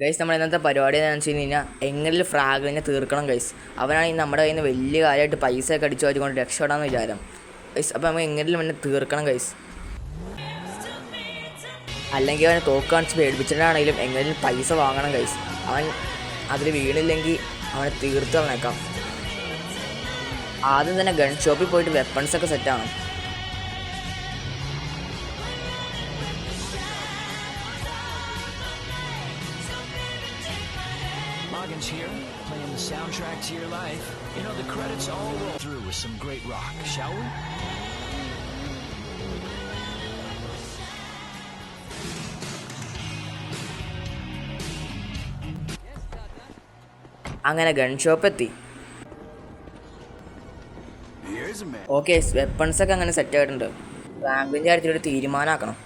Guys നമ്മൾ ഇന്നത്തെ പരിപാടി എന്താണെന്ന് വെച്ച് കഴിഞ്ഞാൽ എങ്ങനെ ഫ്രാഗിനെ തീർക്കണം ഗൈസ് അവനാണെങ്കിൽ നമ്മുടെ കയ്യിൽ നിന്ന് വലിയ കാര്യമായിട്ട് പൈസ ഒക്കെ അടിച്ചു വെച്ചുകൊണ്ട് രക്ഷപ്പെടാമെന്ന് വിചാരം. ഗൈസ് അപ്പോൾ നമുക്ക് എങ്ങനെ അവനെ തീർക്കണം ഗൈസ് അല്ലെങ്കിൽ അവനെ തോക്ക് കാണിച്ച് പേടിപ്പിച്ചിട്ടാണെങ്കിലും എങ്ങനെയും പൈസ വാങ്ങണം ഗൈസ് അവൻ അതിൽ വീണില്ലെങ്കിൽ അവനെ തീർത്ത് കളഞ്ഞേക്കാം. ആദ്യം തന്നെ ഗൺ ഷോപ്പിൽ പോയിട്ട് വെപ്പൺസ് ഒക്കെ സെറ്റാണ് Loggins here, playing the soundtrack to your life. You know, the credits all roll through with some great rock, shall we? അങ്ങനെ ഗൺ ഷോപ്പ് എത്തി. ഓക്കെ വെപ്പൺസ് ഒക്കെ അങ്ങനെ സെറ്റ് ആയിട്ടുണ്ട് റാങ്കിന്റെ കാര്യത്തിൽ ഒരു തീരുമാനമാക്കണം